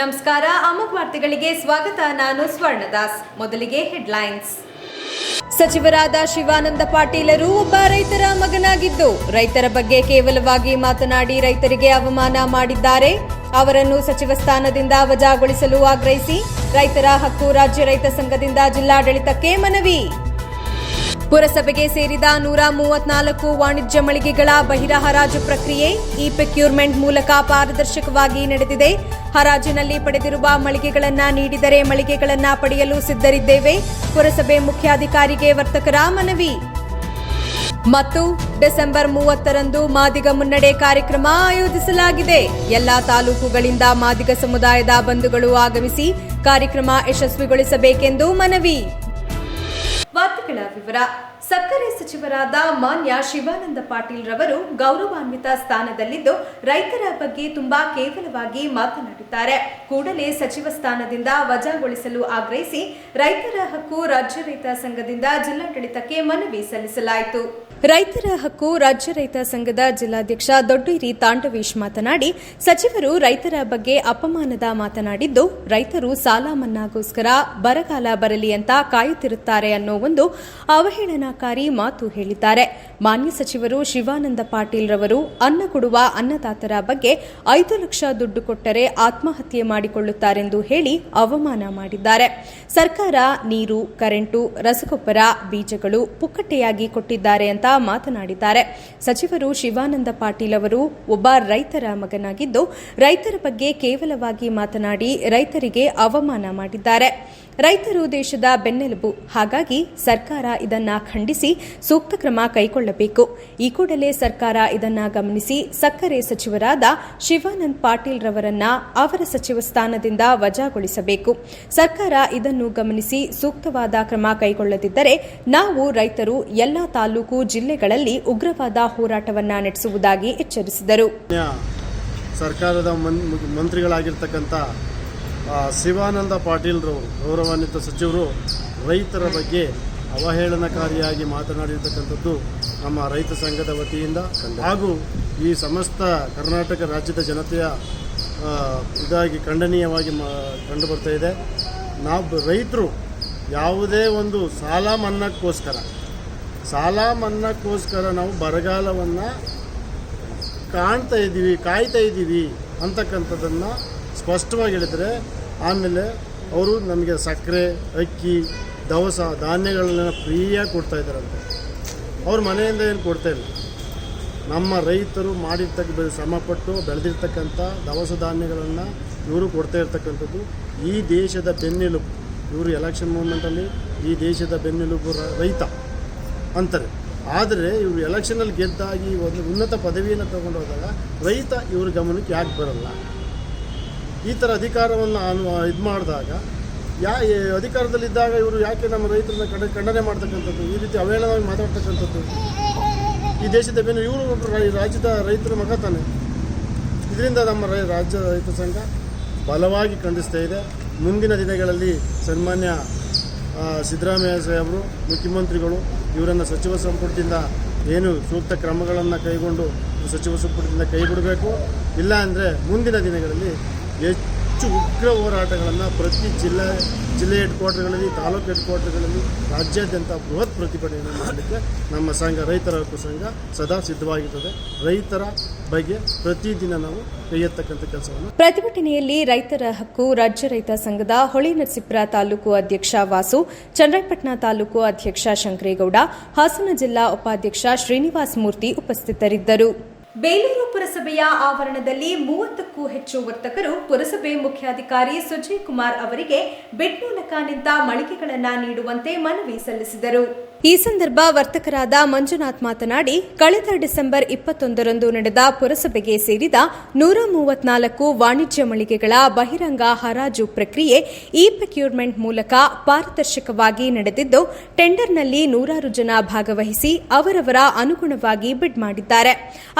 ನಮಸ್ಕಾರ ಅಮುಖ ವಾರ್ತೆಗಳಿಗೆ ಸ್ವಾಗತ. ನಾನು ಸ್ವರ್ಣದಾಸ್. ಮೊದಲಿಗೆ ಹೆಡ್ಲೈನ್ಸ್. ಸಚಿವರಾದ ಶಿವಾನಂದ ಪಾಟೀಲರು ಒಬ್ಬ ರೈತರ ಮಗನಾಗಿದ್ದು, ರೈತರ ಬಗ್ಗೆ ಕೇವಲವಾಗಿ ಮಾತನಾಡಿ ರೈತರಿಗೆ ಅವಮಾನ ಮಾಡಿದ್ದಾರೆ. ಅವರನ್ನು ಸಚಿವ ಸ್ಥಾನದಿಂದ ವಜಾಗೊಳಿಸಲು ಆಗ್ರಹಿಸಿ ರೈತರ ಹಕ್ಕು ರಾಜ್ಯ ರೈತ ಸಂಘದಿಂದ ಜಿಲ್ಲಾಡಳಿತಕ್ಕೆ ಮನವಿ. ಪುರಸಭೆಗೆ ಸೇರಿದ ನೂರ ಮೂವತ್ನಾಲ್ಕು ವಾಣಿಜ್ಯ ಮಳಿಗೆಗಳ ಬಹಿರ ಹರಾಜು ಪ್ರಕ್ರಿಯೆ ಇ ಪೆಕ್ಯೂರ್ಮೆಂಟ್ ಮೂಲಕ ಪಾರದರ್ಶಕವಾಗಿ ನಡೆದಿದೆ. ಹರಾಜಿನಲ್ಲಿ ಪಡೆದಿರುವ ಮಳಿಗೆಗಳನ್ನು ನೀಡಿದರೆ ಮಳಿಗೆಗಳನ್ನು ಪಡೆಯಲು ಸಿದ್ಧರಿದ್ದೇವೆ. ಪುರಸಭೆ ಮುಖ್ಯಾಧಿಕಾರಿಗೆ ವರ್ತಕರ ಮನವಿ. ಮತ್ತು ಡಿಸೆಂಬರ್ ಮೂವತ್ತರಂದು ಮಾದಿಗ ಮುನ್ನಡೆ ಕಾರ್ಯಕ್ರಮ ಆಯೋಜಿಸಲಾಗಿದೆ. ಎಲ್ಲಾ ತಾಲೂಕುಗಳಿಂದ ಮಾದಿಗ ಸಮುದಾಯದ ಬಂಧುಗಳು ಆಗಮಿಸಿ ಕಾರ್ಯಕ್ರಮ ಯಶಸ್ವಿಗೊಳಿಸಬೇಕೆಂದು ಮನವಿ. ವಾರ್ತೆಗಳ ವಿವರ ಸಕ್ಕರೆ ಸಚಿವರಾದ ಮಾನ್ಯ ಶಿವಾನಂದ ಪಾಟೀಲ್ ರವರು ಗೌರವಾನ್ವಿತ ಸ್ಥಾನದಲ್ಲಿದ್ದು, ರೈತರ ಬಗ್ಗೆ ತುಂಬಾ ಕೇವಲವಾಗಿ ಮಾತನಾಡಿದ್ದಾರೆ. ಕೂಡಲೇ ಸಚಿವ ಸ್ಥಾನದಿಂದ ವಜಾಗೊಳಿಸಲು ಆಗ್ರಹಿಸಿ, ರೈತರ ಹಕ್ಕು ರಾಜ್ಯ ರೈತ ಸಂಘದಿಂದ ಜಿಲ್ಲಾಡಳಿತಕ್ಕೆ ಮನವಿ ಸಲ್ಲಿಸಲಾಯಿತು. ರೈತರ ಹಕ್ಕು ರಾಜ್ಯ ರೈತ ಸಂಘದ ಜಿಲ್ಲಾಧ್ಯಕ್ಷ ದೊಡ್ಡೇರಿ ತಾಂಡವೇಶ್ ಮಾತನಾಡಿ, ಸಚಿವರು ರೈತರ ಬಗ್ಗೆ ಅಪಮಾನದ ಮಾತನಾಡಿದ್ದು, ರೈತರು ಸಾಲ ಮನ್ನಾಗೋಸ್ಕರ ಬರಗಾಲ ಬರಲಿ ಅಂತ ಕಾಯುತ್ತಿರುತ್ತಾರೆ ಅನ್ನೋ ಒಂದು ಅವಹೇಳನಕಾರಿ ಮಾತು ಹೇಳಿದ್ದಾರೆ. ಮಾನ್ಯ ಸಚಿವರು ಶಿವಾನಂದ ಪಾಟೀಲ್ ರವರು ಅನ್ನ ಕೊಡುವ ಅನ್ನದಾತರ ಬಗ್ಗೆ ಐದು ಲಕ್ಷ ದುಡ್ಡು ಕೊಟ್ಟರೆ ಆತ್ಮಹತ್ಯೆ ಮಾಡಿಕೊಳ್ಳುತ್ತಾರೆಂದು ಹೇಳಿ ಅವಮಾನ ಮಾಡಿದ್ದಾರೆ. ಸರ್ಕಾರ ನೀರು, ಕರೆಂಟು, ರಸಗೊಬ್ಬರ, ಬೀಜಗಳು ಪುಕ್ಕಟ್ಟೆಯಾಗಿ ಕೊಟ್ಟಿದ್ದಾರೆ ಅಂತ ಮಾತನಾಡಿದ್ದಾರೆ. ಸಚಿವರು ಶಿವಾನಂದ ಪಾಟೀಲ್ ಅವರು ಒಬ್ಬ ರೈತರ ಮಗನಾಗಿದ್ದು ರೈತರ ಬಗ್ಗೆ ಕೇವಲವಾಗಿ ಮಾತನಾಡಿ ರೈತರಿಗೆ ಅವಮಾನ ಮಾಡಿದ್ದಾರೆ. ರೈತರು ದೇಶದ ಬೆನ್ನೆಲುಬು. ಹಾಗಾಗಿ ಸರ್ಕಾರ ಇದನ್ನ ಖಂಡಿಸಿ ಸೂಕ್ತ ಕ್ರಮ ಕೈಗೊಳ್ಳಬೇಕು. ಈ ಕೂಡಲೇ ಸರ್ಕಾರ ಇದನ್ನ ಗಮನಿಸಿ ಸಕ್ಕರೆ ಸಚಿವರಾದ ಶಿವಾನಂದ್ ಪಾಟೀಲ್ ರವರನ್ನ ಅವರ ಸಚಿವ ಸ್ಥಾನದಿಂದ ವಜಾಗೊಳಿಸಬೇಕು. ಸರ್ಕಾರ ಇದನ್ನು ಗಮನಿಸಿ ಸೂಕ್ತವಾದ ಕ್ರಮ ಕೈಗೊಳ್ಳದಿದ್ದರೆ ನಾವು ರೈತರು ಎಲ್ಲಾ ತಾಲೂಕು ಜಿಲ್ಲೆಗಳಲ್ಲಿ ಉಗ್ರವಾದ ಹೋರಾಟವನ್ನ ನಡೆಸುವುದಾಗಿ ಎಚ್ಚರಿಸಿದರು. ಸರ್ಕಾರದ ಮಂತ್ರಿಗಳಾಗಿರ್ತಕ್ಕಂಥ ಶಿವಾನಂದ ಪಾಟೀಲ್ರವರು ಗೌರವಾನ್ವಿತ ಸಚಿವರು, ರೈತರ ಬಗ್ಗೆ ಅವಹೇಳನಕಾರಿಯಾಗಿ ಮಾತನಾಡಿರ್ತಕ್ಕಂಥದ್ದು ನಮ್ಮ ರೈತ ಸಂಘದ ವತಿಯಿಂದ. ಹಾಗೂ ಈ ಸಮಸ್ತ ಕರ್ನಾಟಕ ರಾಜ್ಯದ ಜನತೆಯ ಇದಾಗಿ ಖಂಡನೀಯವಾಗಿ ಕಂಡು ಬರ್ತಾ ಇದೆ. ನಾವು ರೈತರು ಯಾವುದೇ ಒಂದು ಸಾಲ ಮನ್ನಾಕ್ಕೋಸ್ಕರ ಸಾಲ ಮನ್ನಾಕ್ಕೋಸ್ಕರ ನಾವು ಬರಗಾಲವನ್ನು ಕಾಣ್ತಾ ಇದ್ದೀವಿ ಕಾಯ್ತಾ ಇದ್ದೀವಿ ಅಂತಕ್ಕಂಥದ್ದನ್ನು ಸ್ಪಷ್ಟವಾಗಿ ಹೇಳಿದರೆ ಆಮೇಲೆ ಅವರು ನಮಗೆ ಸಕ್ಕರೆ, ಅಕ್ಕಿ, ದವಸ ಧಾನ್ಯಗಳನ್ನ ಫ್ರೀಯಾಗಿ ಕೊಡ್ತಾ ಇದ್ದಾರಂತೆ. ಅವ್ರ ಮನೆಯಿಂದ ಏನು ಕೊಡ್ತಾ ಇಲ್ಲ. ನಮ್ಮ ರೈತರು ಮಾಡಿರ್ತಕ್ಕ ಶ್ರಮಪಟ್ಟು ಬೆಳೆದಿರ್ತಕ್ಕಂಥ ದವಸ ಧಾನ್ಯಗಳನ್ನು ಇವರು ಕೊಡ್ತಾ ಇರ್ತಕ್ಕಂಥದ್ದು. ಈ ದೇಶದ ಬೆನ್ನೆಲುಬು, ಇವರು ಎಲೆಕ್ಷನ್ ಮೂಮೆಂಟಲ್ಲಿ ಈ ದೇಶದ ಬೆನ್ನೆಲುಬು ರೈತ ಅಂತಾರೆ. ಆದರೆ ಇವರು ಎಲೆಕ್ಷನಲ್ಲಿ ಗೆದ್ದಾಗಿ ಒಂದು ಉನ್ನತ ಪದವಿಯನ್ನು ತಗೊಂಡು ಹೋದಾಗ ರೈತ ಇವ್ರ ಗಮನಕ್ಕೆ ಯಾಕೆ ಬರಲ್ಲ? ಈ ಥರ ಅಧಿಕಾರವನ್ನು ಅನು ಇದು ಮಾಡಿದಾಗ, ಯಾ ಅಧಿಕಾರದಲ್ಲಿದ್ದಾಗ ಇವರು ಯಾಕೆ ನಮ್ಮ ರೈತರನ್ನ ಕಂಡ ಖಂಡನೆ ಮಾಡ್ತಕ್ಕಂಥದ್ದು, ಈ ರೀತಿ ಅವೇಳವಾಗಿ ಮಾತಾಡ್ತಕ್ಕಂಥದ್ದು? ಈ ದೇಶದ ಬೆನ್ನು ಇವರು ರಾಜ್ಯದ ರೈತರ ಮಗ ತಾನೆ. ಇದರಿಂದ ನಮ್ಮ ರೈ ರಾಜ್ಯ ರೈತ ಸಂಘ ಬಲವಾಗಿ ಖಂಡಿಸ್ತಾ ಇದೆ. ಮುಂದಿನ ದಿನಗಳಲ್ಲಿ ಸನ್ಮಾನ್ಯ ಸಿದ್ದರಾಮಯ್ಯ ಸಾಹೇಬರು, ಮುಖ್ಯಮಂತ್ರಿಗಳು, ಇವರನ್ನು ಸಚಿವ ಸಂಪುಟದಿಂದ ಏನು ಸೂಕ್ತ ಕ್ರಮಗಳನ್ನು ಕೈಗೊಂಡು ಸಚಿವ ಸಂಪುಟದಿಂದ ಕೈ ಬಿಡಬೇಕು. ಇಲ್ಲ ಅಂದರೆ ಮುಂದಿನ ದಿನಗಳಲ್ಲಿ ಹೆಚ್ಚು ಉಗ್ರ ಹೋರಾಟಗಳನ್ನು ಪ್ರತಿ ಜಿಲ್ಲಾ, ಜಿಲ್ಲೆ ಹೆಡ್ ಕ್ವಾರ್ಟರ್ಗಳಲ್ಲಿ ತಾಲೂಕು ಹೆಡ್ ಕ್ವಾರ್ಟರ್ಗಳಲ್ಲಿ ರಾಜ್ಯಾದ್ಯಂತ ಬೃಹತ್ ಪ್ರತಿಭಟನೆ ಮಾಡಲಿಕ್ಕೆ ನಮ್ಮ ಸಂಘ, ರೈತರ ಹಕ್ಕು ಸಂಘ ಸದಾ ಸಿದ್ಧವಾಗಿರ್ತದೆ. ರೈತರ ಬಗ್ಗೆ ಪ್ರತಿದಿನ ನಾವು ಕೈಯತ್ತಕ್ಕಂಥ ಕೆಲಸವನ್ನು ಪ್ರತಿಭಟನೆಯಲ್ಲಿ ರೈತರ ಹಕ್ಕು ರಾಜ್ಯ ರೈತ ಸಂಘದ ಹೊಳೆನರಸೀಪುರ ತಾಲೂಕು ಅಧ್ಯಕ್ಷ ವಾಸು, ಚನ್ನರಾಯಪಟ್ಟಣ ತಾಲೂಕು ಅಧ್ಯಕ್ಷ ಶಂಕರೇಗೌಡ, ಹಾಸನ ಜಿಲ್ಲಾ ಉಪಾಧ್ಯಕ್ಷ ಶ್ರೀನಿವಾಸ ಮೂರ್ತಿ ಉಪಸ್ಥಿತರಿದ್ದರು. ಬೇಲೂರು ಪುರಸಭೆಯ ಆವರಣದಲ್ಲಿ ಮೂವತ್ತಕ್ಕೂ ಹೆಚ್ಚು ವರ್ತಕರು ಪುರಸಭೆ ಮುಖ್ಯಾಧಿಕಾರಿ ಸುಜಯ್ ಕುಮಾರ್ ಅವರಿಗೆ ಬೆಡ್ ಮೂಲಕ ನಿಂತ ಮಳಿಗೆಗಳನ್ನು ನೀಡುವಂತೆ ಮನವಿ ಸಲ್ಲಿಸಿದರು. ಈ ಸಂದರ್ಭ ವರ್ತಕರಾದ ಮಂಜುನಾಥ್ ಮಾತನಾಡಿ, ಕಳೆದ ಡಿಸೆಂಬರ್ ಇಪ್ಪತ್ತೊಂದರಂದು ನಡೆದ ಪುರಸಭೆಗೆ ಸೇರಿದ ನೂರ ಮೂವತ್ನಾಲ್ಕು ವಾಣಿಜ್ಯ ಮಳಿಗೆಗಳ ಬಹಿರಂಗ ಹರಾಜು ಪ್ರಕ್ರಿಯೆ ಇ ಪ್ರಕ್ಯೂರ್ಮೆಂಟ್ ಮೂಲಕ ಪಾರದರ್ಶಕವಾಗಿ ನಡೆದಿದ್ದು, ಟೆಂಡರ್ನಲ್ಲಿ ನೂರಾರು ಜನ ಭಾಗವಹಿಸಿ ಅವರವರ ಅನುಗುಣವಾಗಿ ಬಿಡ್ ಮಾಡಿದ್ದಾರೆ.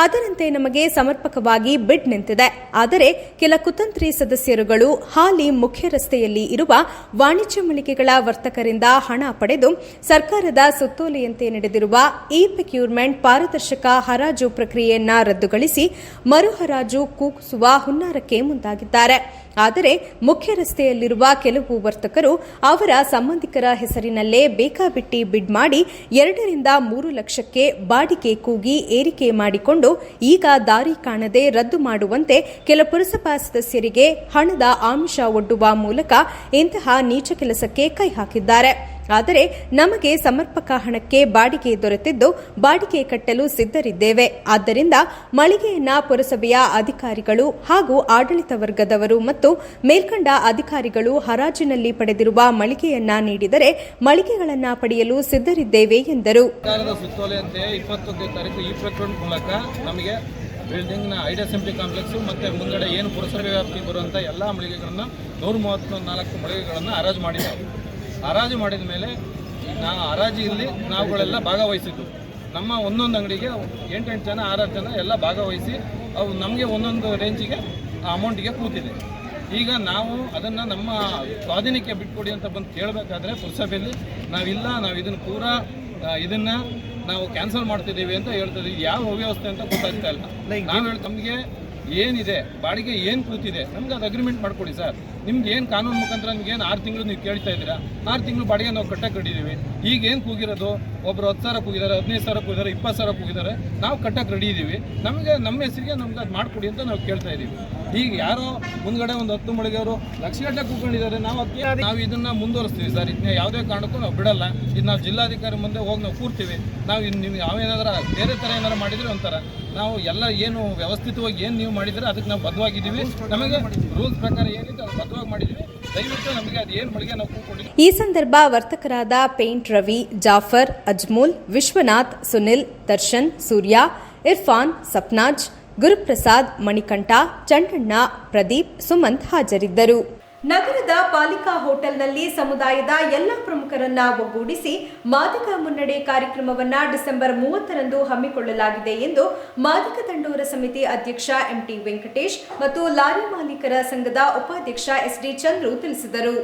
ಅದರಂತೆ ನಮಗೆ ಸಮರ್ಪಕವಾಗಿ ಬಿಡ್ ನಿಂತಿದೆ. ಆದರೆ ಕೆಲ ಕುತಂತ್ರಿ ಸದಸ್ಯರುಗಳು ಹಾಲಿ ಮುಖ್ಯ ರಸ್ತೆಯಲ್ಲಿ ಇರುವ ವಾಣಿಜ್ಯ ಮಳಿಗೆಗಳ ವರ್ತಕರಿಂದ ಹಣ ಪಡೆದು ಸರ್ಕಾರದ ಸುತ್ತೋಲೆಯಂತೆ ನಡೆದಿರುವ ಇ ಪಿಕ್ಯೂರ್ಮೆಂಟ್ ಪಾರದರ್ಶಕ ಹರಾಜು ಪ್ರಕ್ರಿಯೆಯನ್ನ ರದ್ದುಗೊಳಿಸಿ ಮರು ಹರಾಜು ಕೂಗಿಸುವ ಹುನ್ನಾರಕ್ಕೆ ಮುಂದಾಗಿದ್ದಾರೆ. ಆದರೆ ಮುಖ್ಯ ರಸ್ತೆಯಲ್ಲಿರುವ ಕೆಲವು ವರ್ತಕರು ಅವರ ಸಂಬಂಧಿಕರ ಹೆಸರಿನಲ್ಲೇ ಬೇಕಾಬಿಟ್ಟಿ ಬಿಡ್ ಮಾಡಿ ಎರಡರಿಂದ ಮೂರು ಲಕ್ಷಕ್ಕೆ ಬಾಡಿಗೆ ಕೂಗಿ ಏರಿಕೆ ಮಾಡಿಕೊಂಡು ಈಗ ದಾರಿ ಕಾಣದೆ ರದ್ದು ಮಾಡುವಂತೆ ಕೆಲ ಪುರಸಭಾ ಸದಸ್ಯರಿಗೆ ಹಣದ ಆಮಿಷ ಒಡ್ಡುವ ಮೂಲಕ ಇಂತಹ ನೀಚ ಕೆಲಸಕ್ಕೆ ಕೈ ಹಾಕಿದ್ದಾರೆ. ಆದರೆ ನಮಗೆ ಸಮರ್ಪಕ ಹಣಕ್ಕೆ ಬಾಡಿಗೆ ದೊರೆತಿದ್ದು ಬಾಡಿಗೆ ಕಟ್ಟಲು ಸಿದ್ಧರಿದ್ದೇವೆ. ಆದ್ದರಿಂದ ಮಳಿಗೆಯನ್ನ ಪುರಸಭೆಯ ಅಧಿಕಾರಿಗಳು ಹಾಗೂ ಆಡಳಿತ ವರ್ಗದವರು ಮತ್ತು ಮೇಲ್ಕಂಡ ಅಧಿಕಾರಿಗಳು ಹರಾಜಿನಲ್ಲಿ ಪಡೆದಿರುವ ಮಳಿಗೆಯನ್ನ ನೀಡಿದರೆ ಮಳಿಗೆಗಳನ್ನು ಪಡೆಯಲು ಸಿದ್ಧರಿದ್ದೇವೆ ಎಂದರು. ನಮಗೆ ಬಿಲ್ಡಿಂಗ್ನ ಐಡ್ ಅಸೆಂಬ್ಲಿ ಕಾಂಪ್ಲೆಕ್ಸು ಮತ್ತು ಮುಂದಡೆ ಏನು ಪುರಸಭೆ ವ್ಯಾಪ್ತಿಗೆ ಬರುವಂಥ ಎಲ್ಲ ಮಳಿಗೆಗಳನ್ನು ನೂರ ಮೂವತ್ತ್ನಾಲ್ಕು ಮಳಿಗೆಗಳನ್ನು ಹರಾಜು ಮಾಡಿದ್ದಾವೆ ಹರಾಜು ಮಾಡಿದ ಮೇಲೆ ನಾವು ಹರಾಜಿಯಲ್ಲಿ ನಾವುಗಳೆಲ್ಲ ಭಾಗವಹಿಸಿದ್ದು. ನಮ್ಮ ಒಂದೊಂದು ಅಂಗಡಿಗೆ ಎಂಟೆಂಟು ಜನ, ಆರಾರು ಜನ ಎಲ್ಲ ಭಾಗವಹಿಸಿ ಅವು ನಮಗೆ ಒಂದೊಂದು ರೇಂಜಿಗೆ ಆ ಅಮೌಂಟಿಗೆ ಕೂತಿದೆ. ಈಗ ನಾವು ಅದನ್ನು ನಮ್ಮ ಸ್ವಾಧೀನಕ್ಕೆ ಬಿಟ್ಕೊಡಿ ಅಂತ ಬಂದು ಕೇಳಬೇಕಾದ್ರೆ ಪುರಸಭೆಯಲ್ಲಿ ನಾವಿಲ್ಲ ನಾವು ಇದನ್ನು ಪೂರಾ ಇದನ್ನು ನಾವು ಕ್ಯಾನ್ಸಲ್ ಮಾಡ್ತಿದ್ದೀವಿ ಅಂತ ಹೇಳ್ತಿದ್ದೀವಿ ಯಾವ ಅವ್ಯವಸ್ಥೆ ಅಂತ ಗೊತ್ತಾಗ್ತಾ ಇಲ್ಲ. ನಾವು ಹೇಳಿ ನಮಗೆ ಏನಿದೆ, ಬಾಡಿಗೆ ಏನು ಕೂತಿದೆ, ನಮ್ಗೆ ಅದು ಅಗ್ರಿಮೆಂಟ್ ಮಾಡ್ಕೊಡಿ ಸರ್. ನಿಮ್ಗೆ ಏನು ಕಾನೂನು ಮುಖಾಂತರ ನಿಮ್ಗೆ ಏನು ಆರು ತಿಂಗಳು ನೀವು ಕೇಳ್ತಾ ಇದ್ದೀರಾ? ಆರು ತಿಂಗಳು ಬಾಡಿಗೆ ನಾವು ಕಟ್ಟಕ್ಕೆ ಕಟ್ಟಿದ್ದೀವಿ ಈಗ ಏನು ಕೂಗಿರೋದು? ಒಬ್ಬರು ಹತ್ತು ಸಾವಿರ ಕೂಗಿದ್ದಾರೆ, ಹದಿನೈದು ಸಾವಿರ ಕೂಗಿದ್ದಾರೆ, ಇಪ್ಪತ್ತು ಸಾವಿರ ಕೂಗಿದ್ದಾರೆ, ನಾವು ಕಟ್ಟಕ್ಕೆ ರೆಡಿ ನಮಗೆ, ನಮ್ಮ ಹೆಸರಿಗೆ ನಮ್ಗೆ ಅದು ಮಾಡಿಕೊಡಿ ಅಂತ ನಾವು ಕೇಳ್ತಾ ಇದ್ದೀವಿ ಈಗ ಯಾರೋ ಮುಂದ್ಗಡೆ ಒಂದು ಹತ್ತು ಮಳಿಗೆಯವರು ಲಕ್ಷಗಟ್ಟಲೆ ಕೂತ್ಕೊಂಡಿದ್ದಾರೆ, ನಾವು ಅದಕ್ಕೆ ನಾವು ಇದನ್ನು ಮುಂದುವರಿಸ್ತೀವಿ ಸರ್. ಇದನ್ನ ಯಾವುದೇ ಕಾರಣಕ್ಕೂ ನಾವು ಬಿಡಲ್ಲ. ಇದು ನಾವು ಜಿಲ್ಲಾಧಿಕಾರಿ ಮುಂದೆ ಹೋಗಿ ನಾವು ಕೂರ್ತೀವಿ. ನಾವು ಇನ್ನು ಯಾವ ಯಾವೇನಾದ್ರೂ ಬೇರೆ ಥರ ಏನಾರು ಮಾಡಿದ್ರೆ ಒಂಥರ. ನಾವು ಎಲ್ಲ ಏನು ವ್ಯವಸ್ಥಿತವಾಗಿ ಏನು ನೀವು ಮಾಡಿದ್ರೆ ಅದಕ್ಕೆ ನಾವು ಬದ್ಧವಾಗಿದ್ದೀವಿ. ನಮಗೆ ರೂಲ್ಸ್ ಪ್ರಕಾರ ಏನಿದೆ ಅದು ಬದ್ಧವಾಗಿ ಮಾಡಿದ್ದೀವಿ. ದಯವಿಟ್ಟು ನಮಗೆ ಅದು ಏನು ಮಳಿಗೆ ನಾವು ಕೂತ್ಕೊಂಡಿದ್ದೀವಿ. ಈ ಸಂದರ್ಭ ವರ್ತಕರಾದ ಪೇಂಟ್ ರವಿ, ಜಾಫರ್, ಅಜ್ಮೂಲ್, ವಿಶ್ವನಾಥ್, ಸುನಿಲ್, ದರ್ಶನ್, ಸೂರ್ಯ, ಇರ್ಫಾನ್, ಸಪ್ನಾಜ್, ಗುರುಪ್ರಸಾದ್, ಮಣಿಕಂಠ, ಚಂಡಣ್ಣ, ಪ್ರದೀಪ್, ಸುಮಂತ್ ಹಾಜರಿದ್ದರು. ನಗರದ ಪಾಲಿಕಾ ಹೋಟೆಲ್ನಲ್ಲಿ ಸಮುದಾಯದ ಎಲ್ಲ ಪ್ರಮುಖರನ್ನ ಒಗ್ಗೂಡಿಸಿ ಮಾದಕ ಮುನ್ನಡೆ ಕಾರ್ಯಕ್ರಮವನ್ನ ಡಿಸೆಂಬರ್ ಮೂವತ್ತರಂದು ಹಮ್ಮಿಕೊಳ್ಳಲಾಗಿದೆ ಎಂದು ಮಾದಕ ದಂಡೋರ ಸಮಿತಿ ಅಧ್ಯಕ್ಷ ಎಂಟಿ ವೆಂಕಟೇಶ್ ಮತ್ತು ಲಾರಿ ಮಾಲೀಕರ ಸಂಘದ ಉಪಾಧ್ಯಕ್ಷ ಎಸ್ಡಿ ಚಂದ್ರು ತಿಳಿಸಿದರು.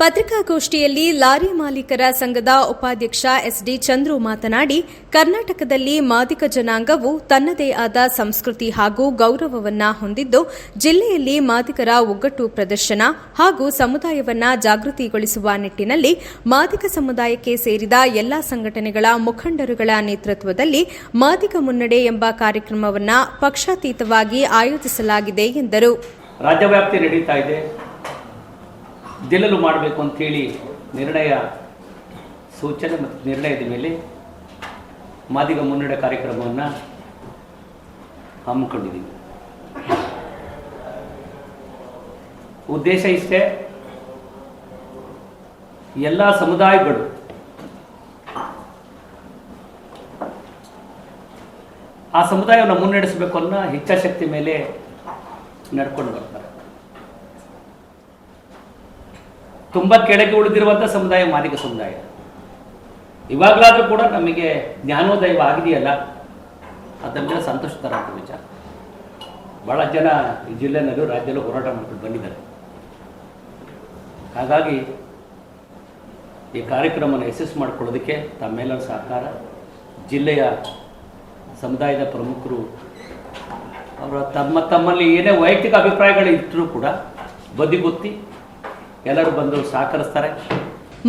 ಪತ್ರಿಕಾಗೋಷ್ಠಿಯಲ್ಲಿ ಲಾರಿ ಮಾಲೀಕರ ಸಂಘದ ಉಪಾಧ್ಯಕ್ಷ ಎಸ್ಡಿ ಚಂದ್ರು ಮಾತನಾಡಿ, ಕರ್ನಾಟಕದಲ್ಲಿ ಮಾದಿಕ ಜನಾಂಗವು ತನ್ನದೇ ಆದ ಸಂಸ್ಕೃತಿ ಹಾಗೂ ಗೌರವವನ್ನ ಹೊಂದಿದ್ದು, ಜಿಲ್ಲೆಯಲ್ಲಿ ಮಾದಿಕರ ಒಗ್ಗಟ್ಟು ಪ್ರದರ್ಶನ ಹಾಗೂ ಸಮುದಾಯವನ್ನ ಜಾಗೃತಿಗೊಳಿಸುವ ನಿಟ್ಟಿನಲ್ಲಿ ಮಾದಿಕ ಸಮುದಾಯಕ್ಕೆ ಸೇರಿದ ಎಲ್ಲಾ ಸಂಘಟನೆಗಳ ಮುಖಂಡರುಗಳ ನೇತೃತ್ವದಲ್ಲಿ ಮಾದಿಕ ಮುನ್ನಡೆ ಎಂಬ ಕಾರ್ಯಕ್ರಮವನ್ನು ಪಕ್ಷಾತೀತವಾಗಿ ಆಯೋಜಿಸಲಾಗಿದೆ ಎಂದರು. ಜಿಲ್ಲಲು ಮಾಡಬೇಕು ಅಂತೇಳಿ ನಿರ್ಣಯ ಸೂಚನೆ ಮತ್ತು ನಿರ್ಣಯದ ಮೇಲೆ ಮಾದಿಗ ಮುನ್ನಡೆ ಕಾರ್ಯಕ್ರಮವನ್ನು ಹಮ್ಮಿಕೊಂಡಿದ್ದೀವಿ. ಉದ್ದೇಶ ಇಷ್ಟೇ, ಎಲ್ಲ ಸಮುದಾಯಗಳು ಆ ಸಮುದಾಯವನ್ನು ಮುನ್ನಡೆಸಬೇಕು ಅನ್ನೋ ಇಚ್ಛಾಶಕ್ತಿ ಮೇಲೆ ನಡ್ಕೊಂಡು ಬರ್ತಾರೆ. ತುಂಬ ಕೆಳಗೆ ಉಳಿದಿರುವಂಥ ಸಮುದಾಯ, ಮಾದಿಗ ಸಮುದಾಯ. ಇವಾಗಲಾದರೂ ಕೂಡ ನಮಗೆ ಜ್ಞಾನೋದಯವ ಆಗಿದೆಯಲ್ಲ? ಅದರಿಂದ ಸಂತೋಷ ತರಂತ ವಿಚಾರ. ಭಾಳ ಜನ ಈ ಜಿಲ್ಲೆನಲ್ಲೂ ರಾಜ್ಯದಲ್ಲೂ ಹೋರಾಟ ಮಾಡ್ಕೊಂಡು ಬಂದಿದ್ದಾರೆ. ಹಾಗಾಗಿ ಈ ಕಾರ್ಯಕ್ರಮವನ್ನು ಯಶಸ್ಸು ಮಾಡಿಕೊಳ್ಳೋದಕ್ಕೆ ತಮ್ಮೆಲ್ಲರ ಸಹಕಾರ. ಜಿಲ್ಲೆಯ ಸಮುದಾಯದ ಪ್ರಮುಖರು ಅವರ ತಮ್ಮ ತಮ್ಮಲ್ಲಿ ಏನೇ ವೈಯಕ್ತಿಕ ಅಭಿಪ್ರಾಯಗಳು ಇಟ್ಟರೂ ಕೂಡ ಬದಿಗೊತ್ತಿ ಎಲ್ಲರೂ ಬಂದು ಸಹಕರಿಸ್ತಾರೆ.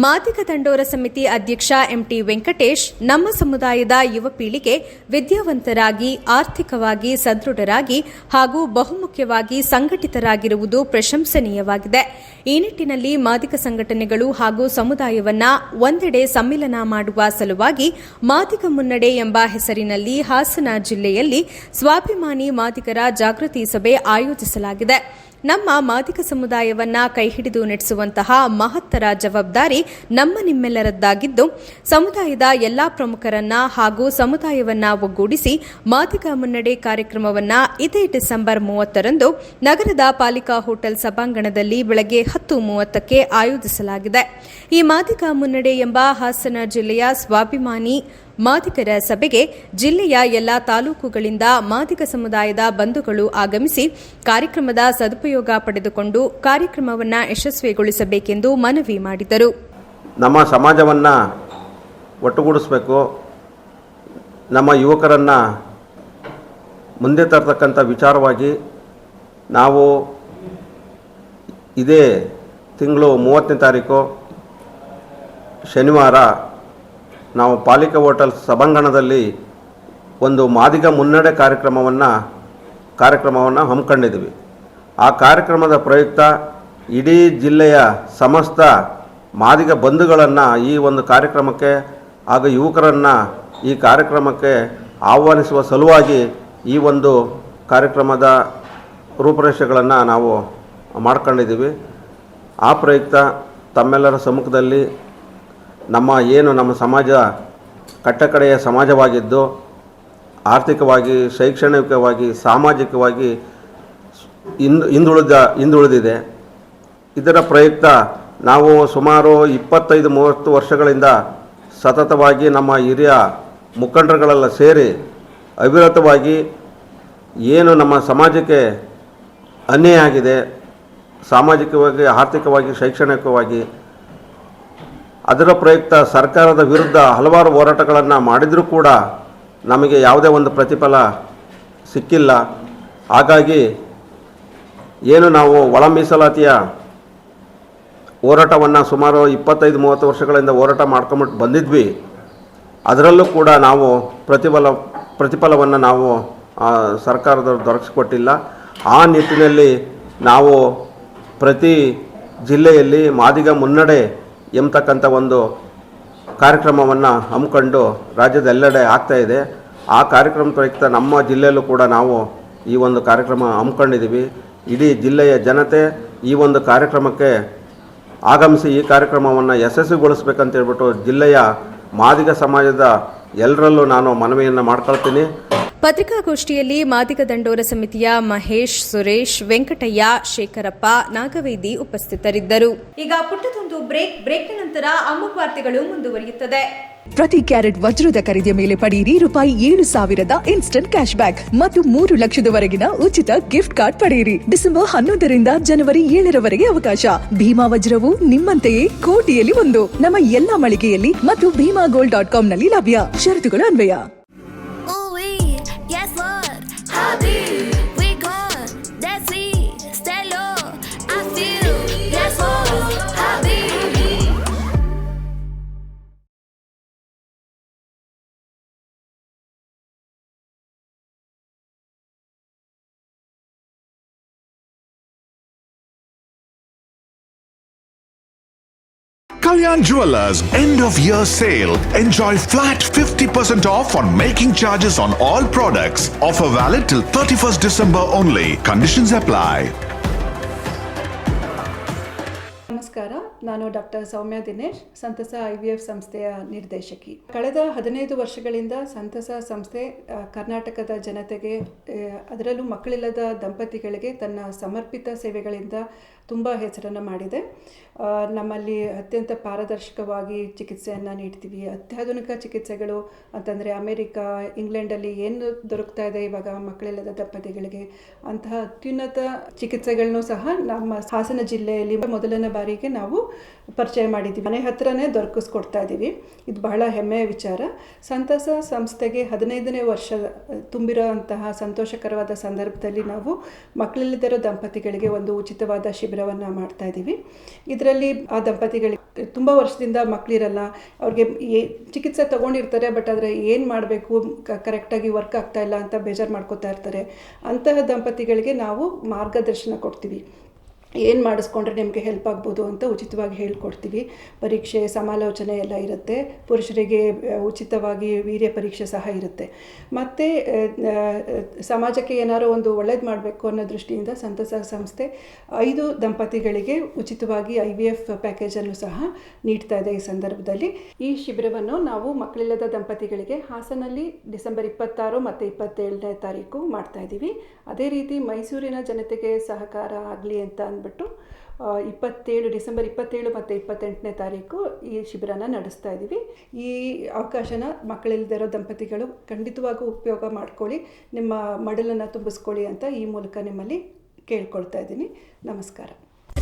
ಮಾದಿಗ ದಂಡೋರ ಸಮಿತಿ ಅಧ್ಯಕ್ಷ ಎಂಟಿ ವೆಂಕಟೇಶ್, ನಮ್ಮ ಸಮುದಾಯದ ಯುವ ಪೀಳಿಗೆ ವಿದ್ಯಾವಂತರಾಗಿ, ಆರ್ಥಿಕವಾಗಿ ಸದೃಢರಾಗಿ ಹಾಗೂ ಬಹುಮುಖ್ಯವಾಗಿ ಸಂಘಟಿತರಾಗಿರುವುದು ಪ್ರಶಂಸನೀಯವಾಗಿದೆ. ಈ ನಿಟ್ಟಿನಲ್ಲಿ ಮಾದಿಗ ಸಂಘಟನೆಗಳು ಹಾಗೂ ಸಮುದಾಯವನ್ನ ಒಂದೆಡೆ ಸಮ್ಮಿಲನ ಮಾಡುವ ಸಲುವಾಗಿ ಮಾದಿಗ ಮುನ್ನಡೆ ಎಂಬ ಹೆಸರಿನಲ್ಲಿ ಹಾಸನ ಜಿಲ್ಲೆಯಲ್ಲಿ ಸ್ವಾಭಿಮಾನಿ ಮಾದಿಗರ ಜಾಗೃತಿ ಸಭೆ ಆಯೋಜಿಸಲಾಗಿದೆ. ನಮ್ಮ ಮಾದಿಕ ಸಮುದಾಯವನ್ನ ಕೈಹಿಡಿದು ನಡೆಸುವಂತಹ ಮಹತ್ತರ ಜವಾಬ್ದಾರಿ ನಮ್ಮ ನಿಮ್ಮೆಲ್ಲರದ್ದಾಗಿದ್ದು, ಸಮುದಾಯದ ಎಲ್ಲಾ ಪ್ರಮುಖರನ್ನ ಹಾಗೂ ಸಮುದಾಯವನ್ನ ಒಗ್ಗೂಡಿಸಿ ಮಾದಿಗ ಮುನ್ನಡೆ ಕಾರ್ಯಕ್ರಮವನ್ನ ಇದೇ ಡಿಸೆಂಬರ್ ಮೂವತ್ತರಂದು ನಗರದ ಪಾಲಿಕಾ ಹೋಟೆಲ್ ಸಭಾಂಗಣದಲ್ಲಿ ಬೆಳಗ್ಗೆ ಹತ್ತು ಮೂವತ್ತಕ್ಕೆ ಆಯೋಜಿಸಲಾಗಿದೆ. ಈ ಮಾದಿಗ ಮುನ್ನಡೆ ಎಂಬ ಹಾಸನ ಜಿಲ್ಲೆಯ ಸ್ವಾಭಿಮಾನಿ ಮಾದಿಗರ ಸಭೆಗೆ ಜಿಲ್ಲೆಯ ಎಲ್ಲಾ ತಾಲೂಕುಗಳಿಂದ ಮಾದಿಗ ಸಮುದಾಯದ ಬಂಧುಗಳು ಆಗಮಿಸಿ ಕಾರ್ಯಕ್ರಮದ ಸದುಪಯೋಗ ಪಡೆದುಕೊಂಡು ಕಾರ್ಯಕ್ರಮವನ್ನು ಯಶಸ್ವಿಗೊಳಿಸಬೇಕೆಂದು ಮನವಿ ಮಾಡಿದರು. ನಮ್ಮ ಸಮಾಜವನ್ನು ಒಟ್ಟುಗೂಡಿಸಬೇಕು. ನಮ್ಮ ಯುವಕರನ್ನು ಮುಂದೆ ತರತಕ್ಕಂಥ ವಿಚಾರವಾಗಿ ನಾವು ಇದೇ ತಿಂಗಳು ಮೂವತ್ತನೇ ತಾರೀಕು ಶನಿವಾರ ನಾವು ಪಾಲಿಕೆ ಹೋಟೆಲ್ ಸಭಾಂಗಣದಲ್ಲಿ ಒಂದು ಮಾದಿಗ ಮುನ್ನಡೆ ಕಾರ್ಯಕ್ರಮವನ್ನು ಕಾರ್ಯಕ್ರಮವನ್ನು ಹಮ್ಮಿಕೊಂಡಿದ್ವಿ ಆ ಕಾರ್ಯಕ್ರಮದ ಪ್ರಯುಕ್ತ ಇಡೀ ಜಿಲ್ಲೆಯ ಸಮಸ್ತ ಮಾದಿಗ ಬಂಧುಗಳನ್ನು ಈ ಒಂದು ಕಾರ್ಯಕ್ರಮಕ್ಕೆ ಹಾಗೂ ಯುವಕರನ್ನು ಈ ಕಾರ್ಯಕ್ರಮಕ್ಕೆ ಆಹ್ವಾನಿಸುವ ಸಲುವಾಗಿ ಈ ಒಂದು ಕಾರ್ಯಕ್ರಮದ ರೂಪುರೇಷೆಗಳನ್ನು ನಾವು ಮಾಡ್ಕೊಂಡಿದ್ದೀವಿ. ಆ ಪ್ರಯುಕ್ತ ತಮ್ಮೆಲ್ಲರ ಸಮ್ಮುಖದಲ್ಲಿ ನಮ್ಮ ಏನು ನಮ್ಮ ಸಮಾಜ ಕಟ್ಟಕಡೆಯ ಸಮಾಜವಾಗಿದ್ದು, ಆರ್ಥಿಕವಾಗಿ, ಶೈಕ್ಷಣಿಕವಾಗಿ, ಸಾಮಾಜಿಕವಾಗಿ ಹಿಂದು ಹಿಂದುಳಿದ, ಹಿಂದುಳಿದಿದೆ. ಇದರ ಪ್ರಯುಕ್ತ ನಾವು ಸುಮಾರು ಇಪ್ಪತ್ತೈದು, ಮೂವತ್ತು ವರ್ಷಗಳಿಂದ ಸತತವಾಗಿ ನಮ್ಮ ಹಿರಿಯ ಮುಖಂಡರುಗಳೆಲ್ಲ ಸೇರಿ ಅವಿರತವಾಗಿ ಏನು ನಮ್ಮ ಸಮಾಜಕ್ಕೆ ಅನ್ಯಾಯ ಆಗಿದೆ, ಸಾಮಾಜಿಕವಾಗಿ, ಆರ್ಥಿಕವಾಗಿ, ಶೈಕ್ಷಣಿಕವಾಗಿ ಅದರ ಪ್ರಯುಕ್ತ ಸರ್ಕಾರದ ವಿರುದ್ಧ ಹಲವಾರು ಹೋರಾಟಗಳನ್ನು ಮಾಡಿದರೂ ಕೂಡ ನಮಗೆ ಯಾವುದೇ ಒಂದು ಪ್ರತಿಫಲ ಸಿಕ್ಕಿಲ್ಲ. ಹಾಗಾಗಿ ಏನು ನಾವು ಒಳ ಮೀಸಲಾತಿಯ ಹೋರಾಟವನ್ನು ಸುಮಾರು ಇಪ್ಪತ್ತೈದು ಮೂವತ್ತು ವರ್ಷಗಳಿಂದ ಹೋರಾಟ ಮಾಡ್ಕೊಂಬಿಟ್ಟು ಬಂದಿದ್ವಿ. ಅದರಲ್ಲೂ ಕೂಡ ನಾವು ಪ್ರತಿಫಲ, ಪ್ರತಿಫಲವನ್ನು ನಾವು ಸರ್ಕಾರದವ್ರು ದೊರಕಿಸ್ಕೊಟ್ಟಿಲ್ಲ. ಆ ನಿಟ್ಟಿನಲ್ಲಿ ನಾವು ಪ್ರತಿ ಜಿಲ್ಲೆಯಲ್ಲಿ ಮಾದಿಗ ಮುನ್ನಡೆ ಎಂಬತಕ್ಕಂಥ ಒಂದು ಕಾರ್ಯಕ್ರಮವನ್ನು ಹಮ್ಮಿಕೊಂಡು ರಾಜ್ಯದ ಎಲ್ಲೆಡೆ ಆಗ್ತಾ ಇದೆ. ಆ ಕಾರ್ಯಕ್ರಮ ಪ್ರಯುಕ್ತ ನಮ್ಮ ಜಿಲ್ಲೆಯಲ್ಲೂ ಕೂಡ ನಾವು ಈ ಒಂದು ಕಾರ್ಯಕ್ರಮ ಹಮ್ಮಿಕೊಂಡಿದ್ದೀವಿ. ಇಡೀ ಜಿಲ್ಲೆಯ ಜನತೆ ಈ ಒಂದು ಕಾರ್ಯಕ್ರಮಕ್ಕೆ ಆಗಮಿಸಿ ಈ ಕಾರ್ಯಕ್ರಮವನ್ನು ಯಶಸ್ವಿಗೊಳಿಸ್ಬೇಕಂತ ಹೇಳ್ಬಿಟ್ಟು ಜಿಲ್ಲೆಯ ಮಾದಿಗ ಸಮಾಜದ ಎಲ್ಲರಲ್ಲೂ ನಾನು ಮನವಿಯನ್ನು ಮಾಡ್ಕೊಳ್ತೀನಿ. ಪತ್ರಿಕಾಗೋಷ್ಠಿಯಲ್ಲಿ ಮಾದಿಗ ದಂಡೋರ ಸಮಿತಿಯ ಮಹೇಶ್, ಸುರೇಶ್, ವೆಂಕಟಯ್ಯ, ಶೇಖರಪ್ಪ, ನಾಗವೇದಿ ಉಪಸ್ಥಿತರಿದ್ದರು. ಈಗ ಪುಟ್ಟದೊಂದು ಬ್ರೇಕ್, ಬ್ರೇಕ್ನ ನಂತರ ಅಮುಕ್ ವಾರ್ತೆಗಳು ಮುಂದುವರಿಯುತ್ತದೆ. ಪ್ರತಿ ಕ್ಯಾರೆಟ್ ವಜ್ರದ ಖರೀದಿಯ ಮೇಲೆ ಪಡೆಯಿರಿ ರೂಪಾಯಿ ಏಳು ಸಾವಿರದ ಇನ್ಸ್ಟಂಟ್ ಕ್ಯಾಶ್ ಬ್ಯಾಕ್. ಮತ್ತು ಮೂರು ಲಕ್ಷದವರೆಗಿನ ಉಚಿತ ಗಿಫ್ಟ್ ಕಾರ್ಡ್ ಪಡೆಯಿರಿ. ಡಿಸೆಂಬರ್ ಹನ್ನೊಂದರಿಂದ ಜನವರಿ ಏಳರವರೆಗೆ ಅವಕಾಶ. ಭೀಮಾ ವಜ್ರವು ನಿಮ್ಮಂತೆಯೇ ಕೋಟಿಯಲ್ಲಿ ಒಂದು. ನಮ್ಮ ಎಲ್ಲಾ ಮಳಿಗೆಯಲ್ಲಿ ಮತ್ತು ಭೀಮಾ ಗೋಲ್ಡ್ ಡಾಟ್ ಕಾಮ್ನಲ್ಲಿ ಲಭ್ಯ. ಷರತ್ತುಗಳು ಅನ್ವಯ. Kalyan Jewelers end of year sale. Enjoy flat 50% off on making charges on all products. Offer valid till 31st December only. Conditions apply. ನಮಸ್ಕಾರ ನಾನು ಡಾಕ್ಟರ್ ಸೌಮ್ಯ ದಿನೇಶ್ ಸಂತಸ ಐ ವಿ ಎಫ್ ಸಂಸ್ಥೆಯ ನಿರ್ದೇಶಕಿ ಕಳೆದ ಹದಿನೈದು ವರ್ಷಗಳಿಂದ ಸಂತಸ ಸಂಸ್ಥೆ ಕರ್ನಾಟಕದ ಜನತೆಗೆ ಅದರಲ್ಲೂ ಮಕ್ಕಳಿಲ್ಲದ ದಂಪತಿಗಳಿಗೆ ತನ್ನ ಸಮರ್ಪಿತ ಸೇವೆಗಳಿಂದ ತುಂಬ ಹೆಸರನ್ನು ಮಾಡಿದೆ. ನಮ್ಮಲ್ಲಿ ಅತ್ಯಂತ ಪಾರದರ್ಶಕವಾಗಿ ಚಿಕಿತ್ಸೆಯನ್ನು ನೀಡ್ತೀವಿ. ಅತ್ಯಾಧುನಿಕ ಚಿಕಿತ್ಸೆಗಳು ಅಂತಂದರೆ ಅಮೇರಿಕಾ, ಇಂಗ್ಲೆಂಡಲ್ಲಿ ಏನು ದೊರಕ್ತಾ ಇದೆ ಇವಾಗ ಮಕ್ಕಳಿಲ್ಲದ ದಂಪತಿಗಳಿಗೆ, ಅಂತಹ ಅತ್ಯುನ್ನತ ಚಿಕಿತ್ಸೆಗಳನ್ನು ಸಹ ನಮ್ಮ ಹಾಸನ ಜಿಲ್ಲೆಯಲ್ಲಿ ಮೊದಲನೇ ಬಾರಿಗೆ ನಾವು ಪರಿಚಯ ಮಾಡಿದ್ದೀವಿ. ಮನೆ ಹತ್ರನೇ ದೊರಕಿಸ್ಕೊಡ್ತಾ ಇದ್ದೀವಿ. ಇದು ಬಹಳ ಹೆಮ್ಮೆಯ ವಿಚಾರ. ಸಂತಸ ಸಂಸ್ಥೆಗೆ ಹದಿನೈದನೇ ವರ್ಷ ತುಂಬಿರೋ ಅಂತಹ ಸಂತೋಷಕರವಾದ ಸಂದರ್ಭದಲ್ಲಿ ನಾವು ಮಕ್ಕಳಿಲ್ಲದಿರೋ ದಂಪತಿಗಳಿಗೆ ಒಂದು ಉಚಿತವಾದ ಶಿಬಿರವನ್ನು ಮಾಡ್ತಾ ಇದ್ದೀವಿ ಇದರಲ್ಲಿ ಆ ದಂಪತಿಗಳಿಗೆ ತುಂಬ ವರ್ಷದಿಂದ ಮಕ್ಕಳಿರಲ್ಲ ಅವ್ರಿಗೆ ಏ ಚಿಕಿತ್ಸೆ ತೊಗೊಂಡಿರ್ತಾರೆ, ಬಟ್ ಆದರೆ ಏನು ಮಾಡಬೇಕು ಕರೆಕ್ಟಾಗಿ ವರ್ಕ್ ಆಗ್ತಾ ಇಲ್ಲ ಅಂತ ಬೇಜಾರು ಮಾಡ್ಕೋತಾ ಇರ್ತಾರೆ. ಅಂತಹ ದಂಪತಿಗಳಿಗೆ ನಾವು ಮಾರ್ಗದರ್ಶನ ಕೊಡ್ತೀವಿ. ಏನು ಮಾಡಿಸ್ಕೊಂಡ್ರೆ ನಿಮಗೆ ಹೆಲ್ಪ್ ಆಗ್ಬೋದು ಅಂತ ಉಚಿತವಾಗಿ ಹೇಳ್ಕೊಡ್ತೀವಿ. ಪರೀಕ್ಷೆ, ಸಮಾಲೋಚನೆ ಎಲ್ಲ ಇರುತ್ತೆ. ಪುರುಷರಿಗೆ ಉಚಿತವಾಗಿ ವೀರ್ಯ ಪರೀಕ್ಷೆ ಸಹ ಇರುತ್ತೆ. ಮತ್ತು ಸಮಾಜಕ್ಕೆ ಏನಾದರೂ ಒಂದು ಒಳ್ಳೇದು ಮಾಡಬೇಕು ಅನ್ನೋ ದೃಷ್ಟಿಯಿಂದ ಸಂತಸ ಸಂಸ್ಥೆ ಐದು ದಂಪತಿಗಳಿಗೆ ಉಚಿತವಾಗಿ ಐ ವಿ ಎಫ್ ಪ್ಯಾಕೇಜನ್ನು ಸಹ ನೀಡ್ತಾ ಇದೆ ಈ ಸಂದರ್ಭದಲ್ಲಿ. ಈ ಶಿಬಿರವನ್ನು ನಾವು ಮಕ್ಕಳಿಲ್ಲದ ದಂಪತಿಗಳಿಗೆ ಹಾಸನಲ್ಲಿ ಡಿಸೆಂಬರ್ ಇಪ್ಪತ್ತಾರು ಮತ್ತು ಇಪ್ಪತ್ತೇಳನೇ ತಾರೀಕು ಮಾಡ್ತಾ ಇದ್ದೀವಿ. ಅದೇ ರೀತಿ ಮೈಸೂರಿನ ಜನತೆಗೆ ಸಹಕಾರ ಆಗಲಿ ಅಂತ ಅಂದ್ಬಿಟ್ಟು ಇಪ್ಪತ್ತೇಳು ಡಿಸೆಂಬರ್ ಇಪ್ಪತ್ತೇಳು ಮತ್ತು ಇಪ್ಪತ್ತೆಂಟನೇ ತಾರೀಕು ಈ ಶಿಬಿರನ ನಡೆಸ್ತಾ ಇದ್ದೀವಿ ಈ ಅವಕಾಶನ ಮಕ್ಕಳಿಲ್ಲದಿರೋ ದಂಪತಿಗಳು ಖಂಡಿತವಾಗೂ ಉಪಯೋಗ ಮಾಡ್ಕೊಳ್ಳಿ, ನಿಮ್ಮ ಮಡಲನ್ನು ತುಂಬಿಸ್ಕೊಳ್ಳಿ ಅಂತ ಈ ಮೂಲಕ ನಿಮ್ಮಲ್ಲಿ ಕೇಳ್ಕೊಳ್ತಾ ಇದ್ದೀನಿ. ನಮಸ್ಕಾರ.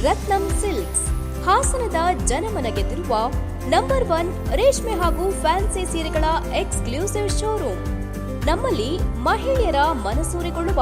ರತ್ನಂ ಸಿಲ್ಕ್ಸ್, ಹಾಸನದ ಜನಮನ ಗೆದ್ದಿರುವ ನಂಬರ್ ಒನ್ ರೇಷ್ಮೆ ಹಾಗೂ ಫ್ಯಾನ್ಸಿ ಸೀರೆಗಳ ಎಕ್ಸ್ಕ್ಲೂಸಿವ್ ಶೋರೂಮ್ ನಮ್ಮಲ್ಲಿ ಮಹಿಳೆಯರ ಮನಸೂರೆಗೊಳ್ಳುವ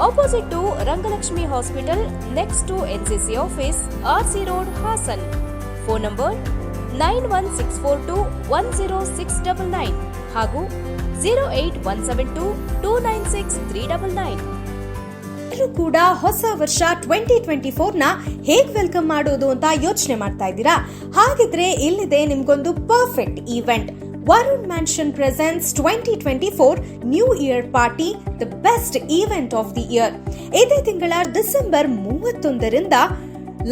Opposite to Rangalakshmi hospital next to NCC office RC road Hassan phone number nine one six four two one zero six double nine ಹಾಗೂ zero eight one seven two two nine six three double nine ಕೂಡ ಹೊಸ ವರ್ಷ twenty twenty ನ ಹೇಗ್ welcome ಮಾಡೋದು ಅಂತ ಯೋಚನೆ ಮಾಡ್ತಾ ಇದ್ದೀರಾ? ಹಾಗಿದ್ರೆ ಇಲ್ಲಿದೆ ನಿಮ್ಗೊಂದು perfect event Varun Mansion twenty four new year party the best event of the year ಇದೇ ತಿಂಗಳ December ಮೂವತ್ತೊಂದರಿಂದ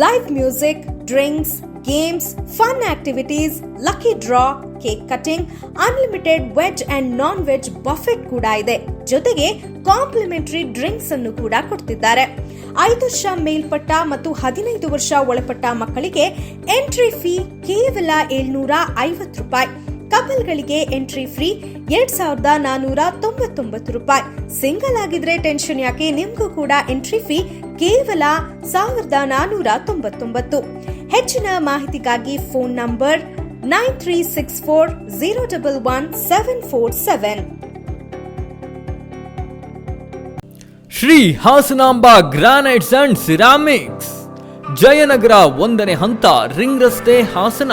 live music drinks games fun activities lucky draw cake cutting unlimited veg and non veg buffet ಕೂಡ ಇದೆ. ಜೊತೆಗೆ complementary drinks ಅನ್ನು ಕೂಡ ಕೊಡ್ತಿದ್ದಾರೆ. ಐದು ವರ್ಷ ಮೇಲ್ಪಟ್ಟ ಮತ್ತು ಹದಿನೈದು ವರ್ಷ ಒಳಪಟ್ಟ ಮಕ್ಕಳಿಗೆ ಎಂಟ್ರಿ ಫೀ ಕೇವಲ ಏಳ್ನೂರ ಐವತ್ತು ರೂಪಾಯಿ. ಕಪಲ್ಗಳಿಗೆ ಎಂಟ್ರಿ ಫ್ರೀ ಎರಡ್ ಸಾವಿರದ ನಾನೂರ ತೊಂಬತ್ತೊಂಬತ್ತು ರೂಪಾಯಿ. ಸಿಂಗಲ್ ಆಗಿದ್ರೆ ಟೆನ್ಷನ್ ಯಾಕೆ? ನಿಮಗೂ ಕೂಡ ಎಂಟ್ರಿ ಫೀ ಕೇವಲ ಸಾವಿರದ ನಾನೂರ ತೊಂಬತ್ತೊಂಬತ್ತು. ಹೆಚ್ಚಿನ ಮಾಹಿತಿಗಾಗಿ phone number nine three six four zero double one seven four seven. Shri Hasanamba granites and ceramics. Jayanagar ಒಂದನೇ ಹಂತ ರಿಂಗ್ ರಸ್ತೆ ಹಾಸನ.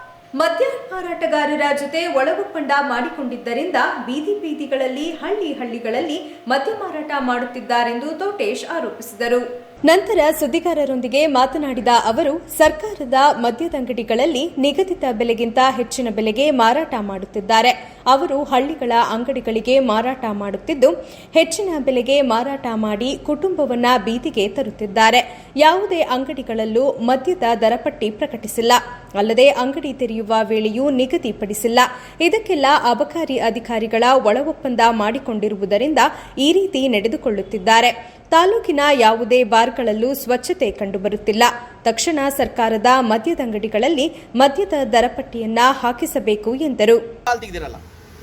ಮದ್ಯಾಹ್ನ ಮಾರಾಟಗಾರರ ಜೊತೆ ಒಳ ಒಪ್ಪಂದ ಮಾಡಿಕೊಂಡಿದ್ದರಿಂದ ಬೀದಿ ಬೀದಿಗಳಲ್ಲಿ ಹಳ್ಳಿ ಹಳ್ಳಿಗಳಲ್ಲಿ ಮದ್ಯ ಮಾರಾಟ ಮಾಡುತ್ತಿದ್ದಾರೆಂದು ತೋಟೇಶ್ ಆರೋಪಿಸಿದರು. ನಂತರ ಸುದ್ದಿಗಾರರೊಂದಿಗೆ ಮಾತನಾಡಿದ ಅವರು, ಸರ್ಕಾರದ ಮದ್ಯದಂಗಡಿಗಳಲ್ಲಿ ನಿಗದಿತ ಬೆಲೆಗಿಂತ ಹೆಚ್ಚಿನ ಬೆಲೆಗೆ ಮಾರಾಟ ಮಾಡುತ್ತಿದ್ದಾರೆ. ಅವರು ಹಳ್ಳಿಗಳ ಅಂಗಡಿಗಳಿಗೆ ಮಾರಾಟ ಮಾಡುತ್ತಿದ್ದು, ಹೆಚ್ಚಿನ ಬೆಲೆಗೆ ಮಾರಾಟ ಮಾಡಿ ಕುಟುಂಬವನ್ನ ಬೀದಿಗೆ ತರುತ್ತಿದ್ದಾರೆ. ಯಾವುದೇ ಅಂಗಡಿಗಳಲ್ಲೂ ಮದ್ಯದ ದರಪಟ್ಟಿ ಪ್ರಕಟಿಸಿಲ್ಲ. ಅಲ್ಲದೆ ಅಂಗಡಿ ತೆರೆಯುವ ವೇಳೆಯೂ ನಿಗದಿಪಡಿಸಿಲ್ಲ. ಇದಕ್ಕೆಲ್ಲ ಅಬಕಾರಿ ಅಧಿಕಾರಿಗಳ ಒಳ ಒಪ್ಪಂದ ಮಾಡಿಕೊಂಡಿರುವುದರಿಂದ ಈ ರೀತಿ ನಡೆದುಕೊಳ್ಳುತ್ತಿದ್ದಾರೆ. ತಾಲೂಕಿನ ಯಾವುದೇ ಬಾರ್ಗಳಲ್ಲೂ ಸ್ವಚ್ಛತೆ ಕಂಡುಬರುತ್ತಿಲ್ಲ. ತಕ್ಷಣ ಸರ್ಕಾರದ ಮದ್ಯದಂಗಡಿಗಳಲ್ಲಿ ಮದ್ಯದ ದರಪಟ್ಟಿಯನ್ನ ಹಾಕಿಸಬೇಕು ಎಂದರು.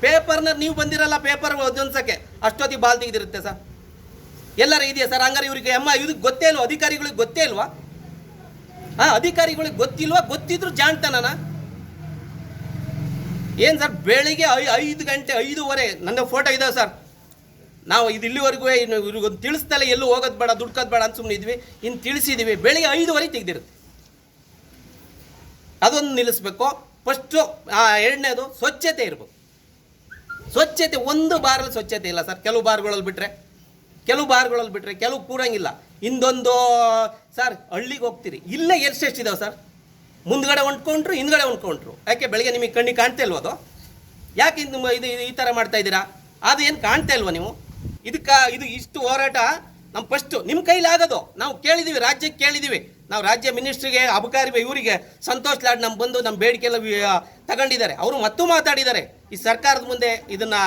ಪೇಪರ್ನ ನೀವು ಬಂದಿರಲ್ಲ, ಪೇಪರ್ ಒಂದೊಂದ್ಸಕ್ಕೆ. ಅಷ್ಟೊತ್ತಿಗೆ ಬಾಲ್ ತೆಗ್ದಿರುತ್ತೆ ಸರ್. ಎಲ್ಲರ ಇದೆಯಾ ಸರ್? ಹಂಗಾರೆ ಇವರಿಗೆ ಅಮ್ಮ ಇದಕ್ಕೆ ಗೊತ್ತೇ ಇಲ್ವಾ? ಅಧಿಕಾರಿಗಳಿಗೆ ಗೊತ್ತೇ ಇಲ್ವಾ? ಹಾ, ಅಧಿಕಾರಿಗಳಿಗೆ ಗೊತ್ತಿಲ್ವಾ? ಗೊತ್ತಿದ್ರು ಜಾಣ್ತಾನ ಏನು ಸರ್, ಬೆಳಿಗ್ಗೆ ಐದು ಗಂಟೆ, ಐದೂವರೆ, ನನ್ನ ಫೋಟೋ ಇದಾವೆ ಸರ್. ನಾವು ಇದು ಇಲ್ಲಿವರೆಗೂ ಇನ್ನು ಇವ್ರಿಗೊಂದು ತಿಳಿಸ್ತಲ್ಲ ಎಲ್ಲೂ ಹೋಗೋದು ಬೇಡ, ದುಡ್ಕೋದು ಬೇಡ ಅಂತ ಸುಮ್ಮನೆ ಇದ್ವಿ. ಇನ್ನು ತಿಳಿಸಿದ್ದೀವಿ ಬೆಳಿಗ್ಗೆ ಐದುವರೆಗೆ ತೆಗೆದಿರುತ್ತೆ. ಅದೊಂದು ನಿಲ್ಲಿಸ್ಬೇಕು. ಫಸ್ಟು ಎರಡನೇದು ಸ್ವಚ್ಛತೆ ಇರ್ಬೇಕು. ಸ್ವಚ್ಛತೆ, ಒಂದು ಬಾರಲ್ಲಿ ಸ್ವಚ್ಛತೆ ಇಲ್ಲ ಸರ್. ಕೆಲವು ಬಾರ್ಗಳಲ್ಲಿ ಬಿಟ್ಟರೆ ಕೆಲವು ಬಾರ್ಗಳಲ್ಲಿ ಬಿಟ್ಟರೆ ಕೆಲವು ಕೂರಂಗಿಲ್ಲ. ಇಂದೊಂದು, ಸರ್, ಹಳ್ಳಿಗೆ ಹೋಗ್ತೀರಿ. ಇಲ್ಲೇ ಎಷ್ಟೆಷ್ಟಿದಾವೆ ಸರ್? ಮುಂದ್ಗಡೆ ಹೊಂಟ್ಕೊಂಡ್ರು, ಹಿಂದ್ಗಡೆ ಹೊಂಟ್ಕೊಂಡ್ರು. ಯಾಕೆ, ಬೆಳಗ್ಗೆ ನಿಮಗೆ ಕಣ್ಣಿಗೆ ಕಾಣ್ತಾ ಇಲ್ವೋ ಅದು? ಯಾಕೆ ಇದು ಈ ಥರ ಮಾಡ್ತಾ ಇದ್ದೀರಾ? ಅದು ಏನು ಕಾಣ್ತಾ ಇಲ್ವಾ ನೀವು? ಇದಕ್ಕೆ ಇದು ಇಷ್ಟು ಹೋರಾಟ ನಮ್ಮ ಫಸ್ಟ್ ನಿಮ್ಮ ಆಗೋದು ನಾವು ಕೇಳಿದ್ದೀವಿ ರಾಜ್ಯಕ್ಕೆ ಕೇಳಿದ್ದೀವಿ ನಾವು ರಾಜ್ಯ ಮಿನಿಸ್ಟ್ರಿಗೆ ಅಬಕಾರಿ ಇವರಿಗೆ ಸಂತೋಷ್ ಲಾಡ್ ನಮ್ಮ ಬಂದು ನಮ್ಮ ಬೇಡಿಕೆ ಎಲ್ಲ ತಗೊಂಡಿದ್ದಾರೆ. ಅವರು ಮತ್ತೂ ಮಾತಾಡಿದ್ದಾರೆ. ಈ ಸರ್ಕಾರದ ಮುಂದೆ ಇದನ್ನ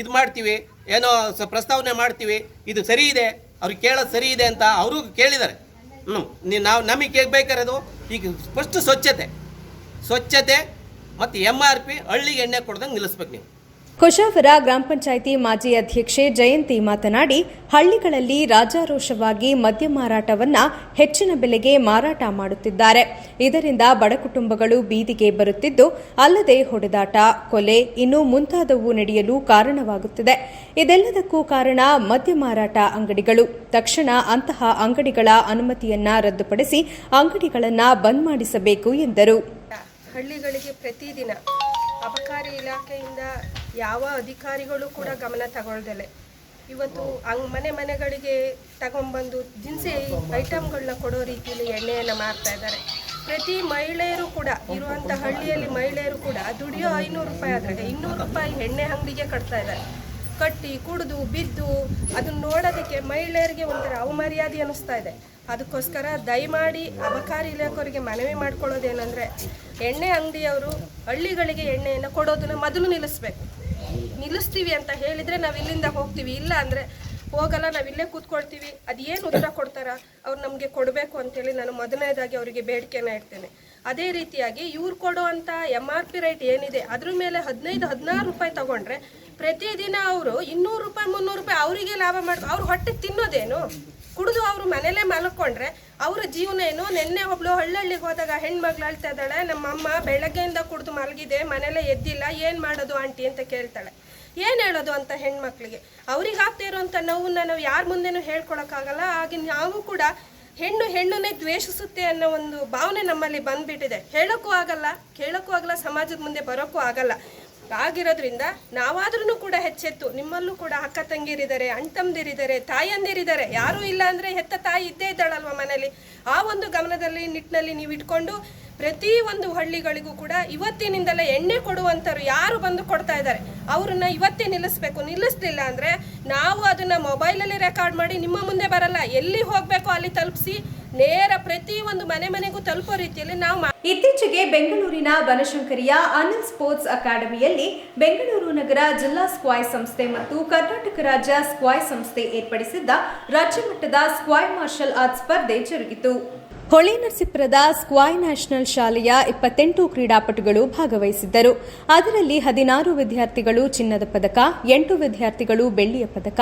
ಇದು ಮಾಡ್ತೀವಿ, ಏನೋ ಪ್ರಸ್ತಾವನೆ ಮಾಡ್ತೀವಿ, ಇದು ಸರಿ ಇದೆ, ಅವ್ರಿಗೆ ಕೇಳೋದು ಸರಿ ಇದೆ ಅಂತ ಅವರು ಕೇಳಿದ್ದಾರೆ. ಹ್ಞೂ ನಾವು ನಮಗೆ ಬೇಕಾಗಿರೋದು? ಈಗ ಫಸ್ಟ್ ಸ್ವಚ್ಛತೆ. ಸ್ವಚ್ಛತೆ ಮತ್ತು ಎಂ ಆರ್ ಪಿ ಹಳ್ಳಿಗೆ ಎಣ್ಣೆ ಕೊಡ್ದಂಗೆ ನಿಲ್ಲಿಸ್ಬೇಕು ನೀವು. ಕುಶಾವರ ಗ್ರಾಮ ಪಂಚಾಯಿತಿ ಮಾಜಿ ಅಧ್ಯಕ್ಷೆ ಜಯಂತಿ ಮಾತನಾಡಿ, ಹಳ್ಳಿಗಳಲ್ಲಿ ರಾಜಾರೋಷವಾಗಿ ಮದ್ಯ ಮಾರಾಟವನ್ನ ಹೆಚ್ಚಿನ ಬೆಲೆಗೆ ಮಾರಾಟ ಮಾಡುತ್ತಿದ್ದಾರೆ. ಇದರಿಂದ ಬಡ ಕುಟುಂಬಗಳು ಬೀದಿಗೆ ಬರುತ್ತಿದ್ದು, ಅಲ್ಲದೆ ಹೊಡೆದಾಟ, ಕೊಲೆ ಇನ್ನು ಮುಂತಾದವು ನಡೆಯಲು ಕಾರಣವಾಗುತ್ತಿದೆ. ಇದೆಲ್ಲದಕ್ಕೂ ಕಾರಣ ಮದ್ಯ ಮಾರಾಟ ಅಂಗಡಿಗಳು. ತಕ್ಷಣ ಅಂತಹ ಅಂಗಡಿಗಳ ಅನುಮತಿಯನ್ನ ರದ್ದುಪಡಿಸಿ ಅಂಗಡಿಗಳನ್ನ ಬಂದ್ ಮಾಡಿಸಬೇಕು ಎಂದರು. ಹಳ್ಳಿಗಳಿಗೆ ಪ್ರತಿದಿನ ಅಬಕಾರಿ ಇಲಾಖೆಯಿಂದ ಯಾವ ಅಧಿಕಾರಿಗಳು ಕೂಡ ಗಮನ ತಗೊಳ್ದಲೆ. ಇವತ್ತು ಹಂಗ್ ಮನೆ ಮನೆಗಳಿಗೆ ತಗೊಂಬಂದು ದಿನಸಿ ಐಟಮ್ಗಳನ್ನ ಕೊಡೋ ರೀತಿಯಲ್ಲಿ ಎಣ್ಣೆಯನ್ನು ಮಾರ್ತಾ ಇದ್ದಾರೆ. ಪ್ರತಿ ಮಹಿಳೆಯರು ಕೂಡ ಇರುವಂಥ ಹಳ್ಳಿಯಲ್ಲಿ ಮಹಿಳೆಯರು ಕೂಡ ದುಡಿಯೋ ಐನೂರು ರೂಪಾಯಿ ಆದ್ರೆ ಇನ್ನೂರು ರೂಪಾಯಿ ಎಣ್ಣೆ ಅಂಗಡಿಗೆ ಕಟ್ತಾ ಇದ್ದಾರೆ. ಕಟ್ಟಿ ಕುಡಿದು ಬಿದ್ದು ಅದನ್ನ ನೋಡೋದಕ್ಕೆ ಮಹಿಳೆಯರಿಗೆ ಒಂಥರ ಅವಮರ್ಯಾದೆ ಅನಿಸ್ತಾ ಇದೆ. ಅದಕ್ಕೋಸ್ಕರ ದಯಮಾಡಿ ಅಬಕಾರಿ ಇಲಾಖೆಯವರಿಗೆ ಮನವಿ ಮಾಡ್ಕೊಳ್ಳೋದೇನೆಂದರೆ ಎಣ್ಣೆ ಅಂಗಡಿಯವರು ಹಳ್ಳಿಗಳಿಗೆ ಎಣ್ಣೆಯನ್ನು ಕೊಡೋದನ್ನ ಮೊದಲು ನಿಲ್ಲಿಸ್ಬೇಕು. ನಿಲ್ಲಿಸ್ತೀವಿ ಅಂತ ಹೇಳಿದರೆ ನಾವು ಇಲ್ಲಿಂದ ಹೋಗ್ತೀವಿ. ಇಲ್ಲ ಅಂದರೆ ಹೋಗಲ್ಲ, ನಾವು ಇಲ್ಲೇ ಕೂತ್ಕೊಳ್ತೀವಿ. ಅದೇನು ಉತ್ತರ ಕೊಡ್ತಾರ? ಅವ್ರು ನಮಗೆ ಕೊಡಬೇಕು ಅಂತೇಳಿ ನಾನು ಮೊದಲನೇದಾಗಿ ಅವರಿಗೆ ಬೇಡಿಕೆನ ಇಡ್ತೇನೆ. ಅದೇ ರೀತಿಯಾಗಿ ಇವ್ರು ಕೊಡುವಂಥ ಎಂ ಆರ್ ಪಿ ರೇಟ್ ಏನಿದೆ, ಅದ್ರ ಮೇಲೆ ಹದಿನೈದು, ಹದಿನಾರು ರೂಪಾಯಿ ತಗೊಂಡ್ರೆ ಪ್ರತಿದಿನ ಅವರು ಇನ್ನೂರು ರೂಪಾಯಿ, ಮುನ್ನೂರು ರೂಪಾಯಿ ಅವರಿಗೆ ಲಾಭ ಮಾಡ್ತಾರೆ ಅವ್ರು ಹೊಟ್ಟೆ ತಿನ್ನೋದೇನು? ಕುಡಿದು ಅವರು ಮನೇಲೆ ಮಲ್ಕೊಂಡ್ರೆ ಅವರ ಜೀವನ ಏನು? ನಿನ್ನೆ ಒಬ್ಳು ಹಳ್ಳಹಳ್ಳಿಗೆ ಹೋದಾಗ ಹೆಣ್ಮಗ್ಳು ಅಳ್ತಾ ಇದ್ದಾಳೆ ನಮ್ಮ ಅಮ್ಮ ಬೆಳಗ್ಗೆಯಿಂದ ಕುಡಿದು ಮಲಗಿದೆ, ಮನೇಲೆ ಎದ್ದಿಲ್ಲ, ಏನು ಮಾಡೋದು ಆಂಟಿ ಅಂತ ಕೇಳ್ತಾಳೆ. ಏನು ಹೇಳೋದು ಅಂತ ಹೆಣ್ಮಕ್ಳಿಗೆ? ಅವ್ರಿಗೆ ಆಗ್ತಾ ಇರುವಂತ ನೋವನ್ನ ನಾವು ಯಾರ ಮುಂದೆನೂ ಹೇಳ್ಕೊಳಕ್ಕಾಗಲ್ಲ. ಹಾಗೆ ನಾವು ಕೂಡ ಹೆಣ್ಣು ಹೆಣ್ಣನ್ನೇ ದ್ವೇಷಿಸುತ್ತೆ ಅನ್ನೋ ಒಂದು ಭಾವನೆ ನಮ್ಮಲ್ಲಿ ಬಂದ್ಬಿಟ್ಟಿದೆ. ಹೇಳೋಕ್ಕೂ ಆಗಲ್ಲ, ಕೇಳೋಕ್ಕೂ ಆಗಲ್ಲ, ಸಮಾಜದ ಮುಂದೆ ಬರೋಕ್ಕೂ ಆಗಲ್ಲ. ಆಗಿರೋದ್ರಿಂದ ನಾವಾದ್ರೂ ಕೂಡ ಹೆಚ್ಚೆತ್ತು ನಿಮ್ಮಲ್ಲೂ ಕೂಡ ಅಕ್ಕ ತಂಗಿರಿದ್ದಾರೆ, ಅಣ್ತಂದಿರಿದ್ದಾರೆ, ತಾಯಂದಿರಿದ್ದಾರೆ. ಯಾರೂ ಇಲ್ಲ ಅಂದರೆ ಹೆತ್ತ ತಾಯಿ ಇದ್ದೇ ಇದ್ದಾಳಲ್ವ ಮನೇಲಿ? ಆ ಒಂದು ಗಮನದಲ್ಲಿ, ನಿಟ್ಟಿನಲ್ಲಿ ನೀವು ಇಟ್ಕೊಂಡು ಪ್ರತಿ ಒಂದು ಹಳ್ಳಿಗಳಿಗೂ ಕೂಡ ಇವತ್ತಿನಿಂದಲೇ ಎಣ್ಣೆ ಕೊಡುವಂಥವ್ರು ಯಾರು ಬಂದು ಕೊಡ್ತಾ ಇದ್ದಾರೆ? ಅವ್ರನ್ನ ಇವತ್ತೇ ನಿಲ್ಲಿಸ್ಬೇಕು. ನಿಲ್ಲಿಸ್ಲಿಲ್ಲ ಅಂದರೆ ನಾವು ಅದನ್ನು ಮೊಬೈಲಲ್ಲಿ ರೆಕಾರ್ಡ್ ಮಾಡಿ ನಿಮ್ಮ ಮುಂದೆ ಬರಲ್ಲ. ಎಲ್ಲಿ ಹೋಗಬೇಕು ಅಲ್ಲಿ ತಲುಪಿಸಿ ನೇರ ಪ್ರತಿ ಒಂದು ಮನೆ ಮನೆಗೂ ತಲುಪೋ ರೀತಿಯಲ್ಲಿ ನಾವು ಇತ್ತೀಚೆಗೆ ಬೆಂಗಳೂರಿನ ಬನಶಂಕರಿಯ ಅನಿಲ್ ಸ್ಪೋರ್ಟ್ಸ್ ಅಕಾಡೆಮಿಯಲ್ಲಿ ಬೆಂಗಳೂರು ನಗರ ಜಿಲ್ಲಾ ಸ್ಕ್ವಾಯ್ ಸಂಸ್ಥೆ ಮತ್ತು ಕರ್ನಾಟಕ ರಾಜ್ಯ ಸ್ಕ್ವಾಯ್ ಸಂಸ್ಥೆ ಏರ್ಪಡಿಸಿದ್ದ ರಾಜ್ಯಮಟ್ಟದ ಸ್ಕ್ವಾಯ್ ಮಾರ್ಷಲ್ ಆರ್ಟ್ ಸ್ಪರ್ಧೆ ಜರುಗಿತು. ಹೊಳೆನರಸೀಪುರದ ಸ್ಕ್ವಾಯ್ ನ್ಯಾಷನಲ್ ಶಾಲೆಯ ಇಪ್ಪತ್ತೆಂಟು ಕ್ರೀಡಾಪಟುಗಳು ಭಾಗವಹಿಸಿದ್ದರು. ಅದರಲ್ಲಿ ಹದಿನಾರು ವಿದ್ಯಾರ್ಥಿಗಳು ಚಿನ್ನದ ಪದಕ, ಎಂಟು ವಿದ್ಯಾರ್ಥಿಗಳು ಬೆಳ್ಳಿಯ ಪದಕ,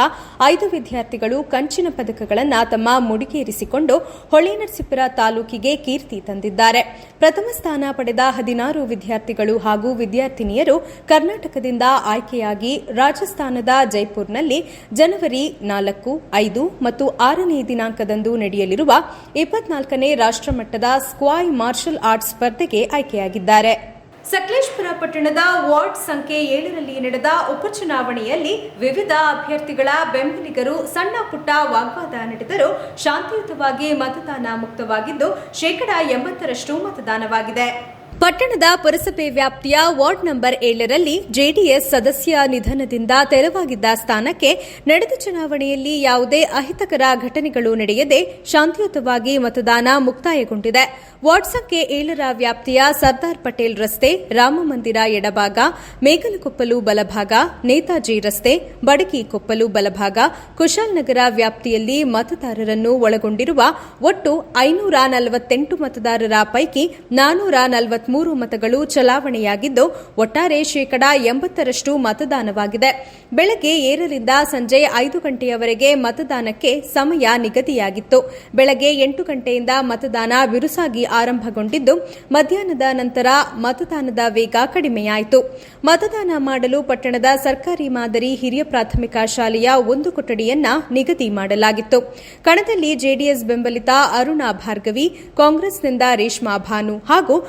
ಐದು ವಿದ್ಯಾರ್ಥಿಗಳು ಕಂಚಿನ ಪದಕಗಳನ್ನು ತಮ್ಮ ಮುಡಿಗೇರಿಸಿಕೊಂಡು ಹೊಳೆನರಸೀಪುರ ತಾಲೂಕಿಗೆ ಕೀರ್ತಿ ತಂದಿದ್ದಾರೆ. ಪ್ರಥಮ ಸ್ಥಾನ ಪಡೆದ ಹದಿನಾರು ವಿದ್ಯಾರ್ಥಿಗಳು ಹಾಗೂ ವಿದ್ಯಾರ್ಥಿನಿಯರು ಕರ್ನಾಟಕದಿಂದ ಆಯ್ಕೆಯಾಗಿ ರಾಜಸ್ಥಾನದ ಜೈಪುರ್ನಲ್ಲಿ ಜನವರಿ ನಾಲ್ಕು, ಐದು ಮತ್ತು ಆರನೇ ದಿನಾಂಕದಂದು ನಡೆಯಲಿರುವ ಇಪ್ಪತ್ನಾಲ್ಕನೇ ರಾಷ್ಟ್ರಮಟ್ಟದ ಸ್ಕ್ವಾಯ್ ಮಾರ್ಷಲ್ ಆರ್ಟ್ ಸ್ಪರ್ಧೆಗೆ ಆಯ್ಕೆಯಾಗಿದ್ದಾರೆ. ಸಕಲೇಶ್ಪುರ ಪಟ್ಟಣದ ವಾರ್ಡ್ ಸಂಖ್ಯೆ ಏಳರಲ್ಲಿ ನಡೆದ ಉಪಚುನಾವಣೆಯಲ್ಲಿ ವಿವಿಧ ಅಭ್ಯರ್ಥಿಗಳ ಬೆಂಬಲಿಗರು ಸಣ್ಣ ಪುಟ್ಟ ವಾಗ್ವಾದ ನಡೆದರೂ ಶಾಂತಿಯುತವಾಗಿ ಮತದಾನ ಮುಕ್ತವಾಗಿದ್ದು ಶೇಕಡಾ ಎಂಬತ್ತರಷ್ಟು ಮತದಾನವಾಗಿದೆ. ಪಟ್ಟಣದ ಪುರಸಭೆ ವ್ಯಾಪ್ತಿಯ ವಾರ್ಡ್ ನಂಬರ್ ಏಳರಲ್ಲಿ ಜೆಡಿಎಸ್ ಸದಸ್ಯ ನಿಧನದಿಂದ ತೆರವಾಗಿದ್ದ ಸ್ಥಾನಕ್ಕೆ ನಡೆದ ಚುನಾವಣೆಯಲ್ಲಿ ಯಾವುದೇ ಅಹಿತಕರ ಘಟನೆಗಳು ನಡೆಯದೆ ಶಾಂತಿಯುತವಾಗಿ ಮತದಾನ ಮುಕ್ತಾಯಗೊಂಡಿದೆ. ವಾರ್ಡ್ ಸಂಖ್ಯೆ ಏಳರ ವ್ಯಾಪ್ತಿಯ ಸರ್ದಾರ್ ಪಟೇಲ್ ರಸ್ತೆ ರಾಮಮಂದಿರ ಎಡಭಾಗ, ಮೇಗಲಕೊಪ್ಪಲು ಬಲಭಾಗ, ನೇತಾಜಿ ರಸ್ತೆ ಬಡಕಿ ಕೊಪ್ಪಲು ಬಲಭಾಗ ಕುಶಾಲ್ನಗರ ವ್ಯಾಪ್ತಿಯಲ್ಲಿ ಮತದಾರರನ್ನು ಒಳಗೊಂಡಿರುವ ಒಟ್ಟು ಐನೂರ ನಲವತ್ತೆಂಟು ಮತದಾರರ ಪೈಕಿ ನಾನೂರ ನಲವತ್ಮೂರು ಮತಗಳು ಚಲಾವಣೆಯಾಗಿದ್ದು ಒಟ್ಟಾರೆ ಶೇಕಡಾ ಎಂಬತ್ತರಷ್ಟು ಮತದಾನವಾಗಿದೆ. ಬೆಳಗ್ಗೆ ಏಳರಿಂದ ಸಂಜೆ ಐದು ಗಂಟೆಯವರೆಗೆ ಮತದಾನಕ್ಕೆ ಸಮಯ ನಿಗದಿಯಾಗಿತ್ತು. ಬೆಳಗ್ಗೆ ಎಂಟು ಗಂಟೆಯಿಂದ ಮತದಾನ ಬಿರುಸಾಗಿ ಆರಂಭಗೊಂಡಿದ್ದು, ಮಧ್ಯಾಹ್ನದ ನಂತರ ಮತದಾನದ ವೇಗ ಕಡಿಮೆಯಾಯಿತು. ಮತದಾನ ಮಾಡಲು ಪಟ್ಟಣದ ಸರ್ಕಾರಿ ಮಾದರಿ ಹಿರಿಯ ಪ್ರಾಥಮಿಕ ಶಾಲೆಯ ಒಂದು ಕೊಠಡಿಯನ್ನ ನಿಗದಿ ಮಾಡಲಾಗಿತ್ತು. ಕಣದಲ್ಲಿ ಜೆಡಿಎಸ್ ಬೆಂಬಲಿತ ಅರುಣಾ ಭಾರ್ಗವಿ, ಕಾಂಗ್ರೆಸ್ನಿಂದ ರೇಷ್ಮಾ ಭಾನು ಹಾಗೂ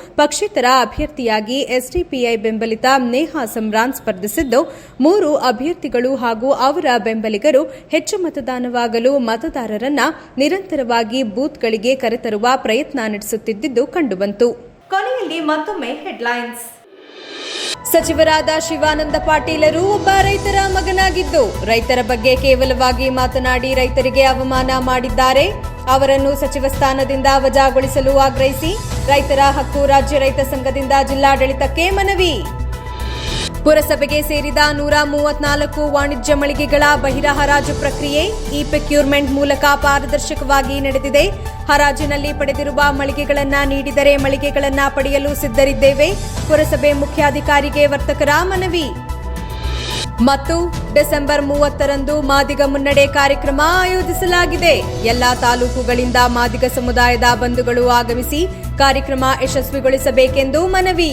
ಪಕ್ಷೇತರ ಅಭ್ಯರ್ಥಿಯಾಗಿ ಎಸ್ಡಿಪಿಐ ಬೆಂಬಲಿತ ನೇಹಾ ಸಮ್ರಾನ್ ಸ್ಪರ್ಧಿಸಿದ್ದು, ಮೂರು ಅಭ್ಯರ್ಥಿಗಳು ಹಾಗೂ ಅವರ ಬೆಂಬಲಿಗರು ಹೆಚ್ಚು ಮತದಾನವಾಗಲು ಮತದಾರರನ್ನ ನಿರಂತರವಾಗಿ ಬೂತ್ಗಳಿಗೆ ಕರೆತರುವ ಪ್ರಯತ್ನ ನಡೆಸುತ್ತಿದ್ದುದು ಕಂಡುಬಂತು. ಕೊನೆಯಲ್ಲಿ ಮತ್ತೊಮ್ಮೆ ಹೆಡ್ಲೈನ್ಸ್. ಸಚಿವರಾದ ಶಿವಾನಂದ ಪಾಟೀಲರು ಒಬ್ಬ ರೈತರ ಮಗನಾಗಿದ್ದು, ರೈತರ ಬಗ್ಗೆ ಕೇವಲವಾಗಿ ಮಾತನಾಡಿ ರೈತರಿಗೆ ಅವಮಾನ ಮಾಡಿದ್ದಾರೆ. ಅವರನ್ನು ಸಚಿವ ಸ್ಥಾನದಿಂದ ವಜಾಗೊಳಿಸಲು ಆಗ್ರಹಿಸಿ ರೈತರ ಹಕ್ಕು ರಾಜ್ಯ ರೈತ ಸಂಘದಿಂದ ಜಿಲ್ಲಾಡಳಿತಕ್ಕೆ ಮನವಿ. ಪುರಸಭೆಗೆ ಸೇರಿದ ನೂರ ಮೂವತ್ನಾಲ್ಕು ವಾಣಿಜ್ಯ ಮಳಿಗೆಗಳ ಬಹಿರ ಹರಾಜು ಪ್ರಕ್ರಿಯೆ ಇ ಪೆಕ್ಯೂರ್ಮೆಂಟ್ ಮೂಲಕ ಪಾರದರ್ಶಕವಾಗಿ ನಡೆದಿದೆ. ಹರಾಜಿನಲ್ಲಿ ಪಡೆದಿರುವ ಮಳಿಗೆಗಳನ್ನು ನೀಡಿದರೆ ಮಳಿಗೆಗಳನ್ನು ಪಡೆಯಲು ಸಿದ್ಧರಿದ್ದೇವೆ. ಪುರಸಭೆ ಮುಖ್ಯಾಧಿಕಾರಿಗೆ ವರ್ತಕರ ಮನವಿ. ಮತ್ತು ಡಿಸೆಂಬರ್ ಮೂವತ್ತರಂದು ಮಾದಿಗ ಮುನ್ನಡೆ ಕಾರ್ಯಕ್ರಮ ಆಯೋಜಿಸಲಾಗಿದೆ. ಎಲ್ಲಾ ತಾಲೂಕುಗಳಿಂದ ಮಾದಿಗ ಸಮುದಾಯದ ಬಂಧುಗಳು ಆಗಮಿಸಿ ಕಾರ್ಯಕ್ರಮ ಯಶಸ್ವಿಗೊಳಿಸಬೇಕೆಂದು ಮನವಿ.